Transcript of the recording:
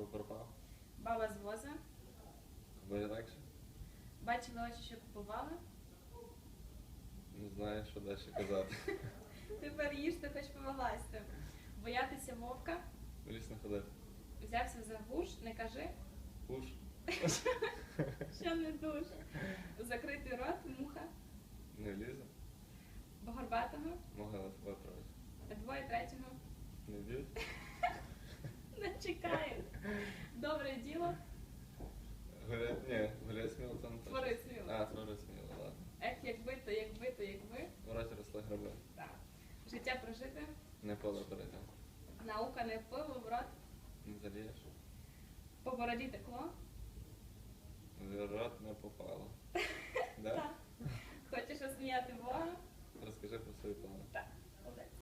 Забув пропав. Баба з воза. Буде легше? Бачила очі, що купували. Не знаю, що далі казати. Тепер їжте, хоч повелася. Боятися вовка. Ліс не ходити. Взявся за гуш, не кажи. Гуш. Що не душ. Закритий рот, муха. Не лізе? Богорбатого. Могила тебе Прожити, Не поле перейти. наука не пиво, в рот, Не залієш. по бороді текло. В рот не попало. Да? Так. Хочеш осміяти Бога?